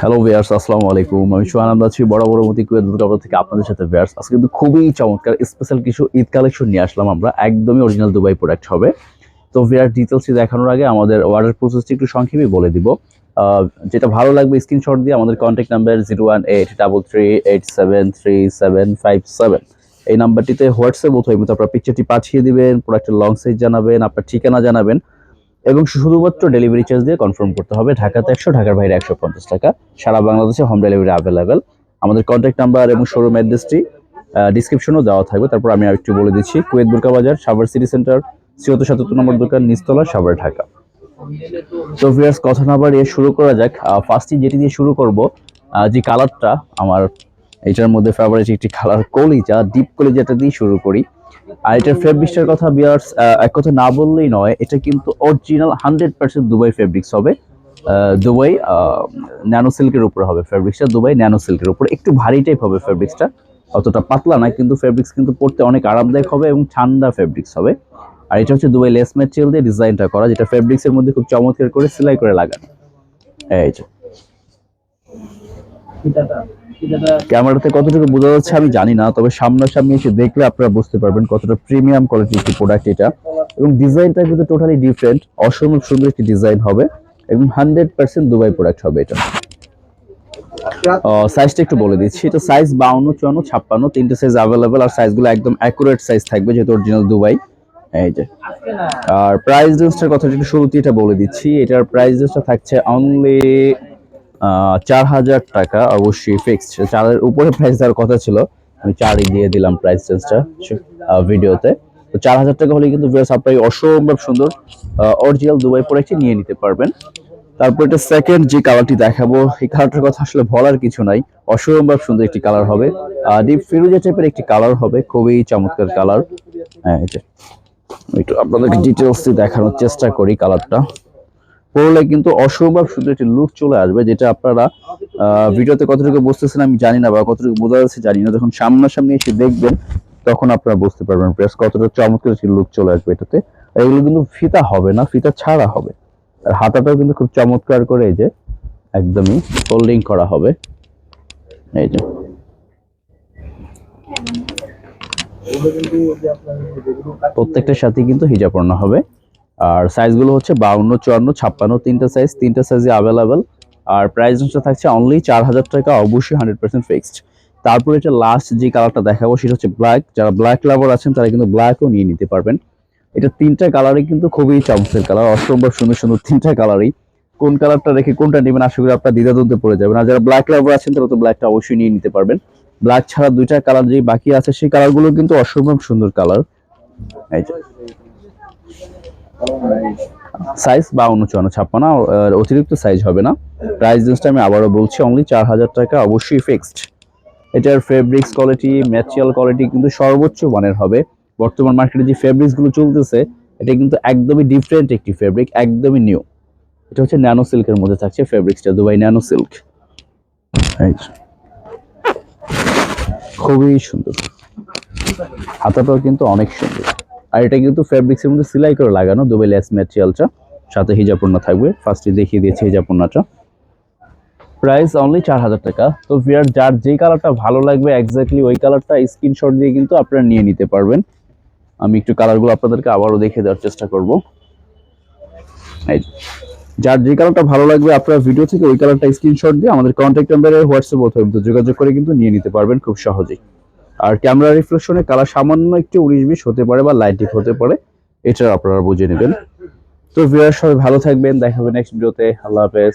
Hello viewers আসসালামু আলাইকুম। আমি সোহানন্দ আছি, বড় বড় মতি কুয়েত দুর্গাপুর থেকে আপনাদের সাথে ভিয়ার্স আজকে কিন্তু খুবই চমৎকার স্পেশাল কিছু ঈদ কালেকশন নিয়ে আসলাম আমরা। একদমই অরিজিনাল দুবাই প্রোডাক্ট হবে। তো ভিয়ার ডিটেলসটি দেখানোর আগে আমাদের অর্ডার প্রসেসটি একটু সংক্ষেপে বলে দিব। যেটা ভালো লাগবে স্ক্রিনশট দিয়ে আমাদের contact number zero one eight double three eight seven three seven five seven এই নাম্বারটিতে হোয়াটসঅ্যাপ অথবা আপনার পিকচারটি পাঠিয়ে দিবেন প্রোডাক্টের লং সাইজ জানাবেন, আপনার ঠিকানা জানাবেন। এবং শুধুমাত্র ডেলিভারি চার্জ দিয়ে কনফার্ম করতে হবে। ঢাকাতে একশো, ঢাকার বাইরে একশো পঞ্চাশ টাকা। সারা বাংলাদেশে হোম ডেলিভারি অ্যাভেলেবেল আমাদের কন্ট্যাক্ট নাম্বার এবং শোরুম অ্যাড্রেসটি ডিসক্রিপশনও দেওয়া থাকবে। তারপর আমি আরেকটু বলে দিচ্ছি, কুয়েত বুরকা বাজার, সাভার সিটি সেন্টার ছিয়াত্তর সাতাত্তর নম্বর দোকান নিস্তলা সাভার, ঢাকা। তো ভিয়ার্স কথা না বাড়িয়ে শুরু করা যাক। ফার্স্টই যেটি দিয়ে শুরু করব যে কালারটা আমার এটার মধ্যে ফেভারিট একটি কালার কলিজা ডিপ কলিজাটা দিয়ে শুরু করি। আর এটার ফেব্রিক্সটার কথা বিয়ার্স এক কথা না বললেই নয় এটা কিন্তু original hundred percent Dubai fabrics হবে। দুবাই ন্যানো সিল্কের উপরে হবে ফেব্রিক্সটা দুবাই ন্যানো সিল্কের উপরে। একটু ভারী টাইপ হবে ফেব্রিক্সটা অতটা পাতলা না কিন্তু ফেব্রিক্স কিন্তু পড়তে অনেক আরামদায়ক হবে এবং ঠান্ডা ফেব্রিক্স হবে। আর এটা হচ্ছে দুবাই লেস ম্যাটেরিয়াল দিয়ে ডিজাইনটা করা যেটা ফেব্রিক্সের মধ্যে খুব চমৎকার করে সেলাই করে লাগানো। এই যে। ক্যামেরাতে কতটুকু বোঝা যাচ্ছে আমি জানি না তবে সামনাসামনি এসে দেখলে আপনারা বুঝতে পারবেন কতটা প্রিমিয়াম কোয়ালিটির একটি প্রোডাক্ট এটা। এবং ডিজাইনটা কিন্তু টোটালি ডিফারেন্ট অসম্ভব সুন্দর একটি ডিজাইন হবে এবং হান্ড্রেড পার্সেন্ট দুবাই প্রোডাক্ট হবে এটা। সাইজটা একটু বলে দিচ্ছি এটা সাইজ বাউন্ন চুয়ান্ন ছাপ্পান্ন তিনটে সাইজ অ্যাভেলেবেল আর সাইজগুলো একদম অ্যাকুরেট সাইজ থাকবে যেহেতু অরিজিনাল দুবাই এই যে। আর প্রাইস রেঞ্জটার কথা একটু শুরুতে এটা বলে দিচ্ছি এটার প্রাইস রেঞ্জটা থাকছে অনলি চার হাজার টাকা অবশ্যই ফিক্সড চারের উপরে প্রাইস দেওয়ার কথা ছিল। আমি চারই দিয়ে দিলাম প্রাইস রেঞ্জটা ভিডিওতে তো চার হাজার টাকা হলে কিন্তু ভিউয়ার্স অসম্ভব সুন্দর অরিজিনাল দুবাই প্রোডাক্টটি নিয়ে নিতে পারবেন। তারপর এটা সেকেন্ড যে কালারটি দেখাবো, এই কালারটার কথা আসলে বলার কিছু নাই। অসম্ভব সুন্দর একটি কালার হবে। ডিপ ফিরোজা টাইপের একটি কালার হবে, খুবই চমৎকার কালার হ্যাঁ যে। একটু আপনাদেরকে ডিটেলস দেখানোর চেষ্টা করি কালারটা পরলে কিন্তু অসম্ভব সুন্দর একটি লুক চলে আসবে, যেটা আপনারা ভিডিওতে কতটুকু বুঝতেছেন আমি জানি না বা কতটুকু বোঝা যাচ্ছে জানি না। যখন সামনাসামনি এসে দেখবেন, তখন আপনারা বুঝতে পারবেন প্রেস কতটা চমৎকার একটি লুক চলে আসবে এটাতে। আর এগুলো কিন্তু ফিতা হবে না, ফিতা ছাড়া হবে। আর হাতাটাও কিন্তু খুব চমৎকার করে এই যে, একদমই ফোল্ডিং করা হবে। এই যে। প্রত্যেকটার সাথে কিন্তু হিজাব হবে। আর সাইজগুলো হচ্ছে বাউন্ন, চুয়ান্ন, ছাপ্পান্ন, তিনটা সাইজ তিনটা সাইজে অ্যাভেলেবেল আর প্রাইস রেঞ্জটা থাকছে অনলি চার হাজার টাকা, অবশ্যই হান্ড্রেড পার্সেন্ট ফিক্সড তারপরে এটা লাস্ট যে কালারটা দেখাবো, সেটা হচ্ছে ব্ল্যাক যারা ব্ল্যাক লাভার আছেন, তারা কিন্তু ব্ল্যাকও নিয়ে নিতে পারবেন। এটা তিনটা কালারই কিন্তু খুবই চমৎকার কালার অসম্ভব সুন্দর সুন্দর তিনটা কালারই কোন কালারটা রেখে কোনটা নেবেন, আশা করি আপনার দ্বিধাদ্বন্দ্বে পড়ে যাবেন। আর যারা ব্ল্যাক লাভার আছেন, তারা তো ব্ল্যাকটা অবশ্যই নিয়ে নিতে পারবেন। ব্ল্যাক ছাড়া দুইটা কালার যে বাকি আছে, সেই কালারগুলো কিন্তু অসম্ভব সুন্দর কালার এই সাইজ বা চুয়ান্ন, ছাপ্পান্ন অতিরিক্ত সাইজ হবে না। প্রাইস রেঞ্জটা আমি আবারও বলছি অনলি চার হাজার টাকা, অবশ্যই ফিক্সড এটার ফেব্রিক্স কোয়ালিটি ম্যাটেরিয়াল কোয়ালিটি কিন্তু সর্বোচ্চ মানের হবে। বর্তমান মার্কেটে যে ফেব্রিক্সগুলো চলতেছে, এটা কিন্তু একদমই ডিফারেন্ট একটি ফেব্রিক একদমই নিউ এটা হচ্ছে ন্যানো সিল্কের মধ্যে থাকছে ফেব্রিক্সটা দুবাই ন্যানো সিল্ক খুবই সুন্দর। হাতাটাও কিন্তু অনেক সুন্দর। আর এটা কিন্তু ফেব্রিক্সের মধ্যে সেলাই করে লাগানো দুবাই লেস ম্যাটেরিয়ালটা সাথে হিজাপূর্ণা থাকবে। ফার্স্টে দেখিয়ে দিয়েছি হিজাপূর্ণাটা প্রাইস অনলি চার হাজার টাকা। তো ভিয়ার যার যেই কালারটা ভালো লাগবে এক্স্যাক্টলি ওই কালারটা স্ক্রিনশট দিয়ে কিন্তু আপনারা নিয়ে নিতে পারবেন। আমি একটু কালারগুলো আপনাদেরকে আবারও দেখিয়ে দেওয়ার চেষ্টা করব। এই যার যে কালারটা ভালো লাগবে, আপনারা ভিডিও থেকে ওই কালারটা স্ক্রিনশট দিয়ে আমাদের কন্ট্যাক্ট নাম্বারে হোয়াটসঅ্যাপ অথবা যোগাযোগ করে কিন্তু নিয়ে নিতে পারবেন খুব সহজেই। আর ক্যামেরা রিফ্লেকশনে কালার সামান্য একটু উনিশ বিশ হতে পারে বা লাইটিং হতে পারে, এটা আপনারা বুঝে নেবেন। তো ভিউয়ার সবাই ভালো থাকবেন, দেখা হবে নেক্সট ভিডিওতে আল্লাহ হাফেজ।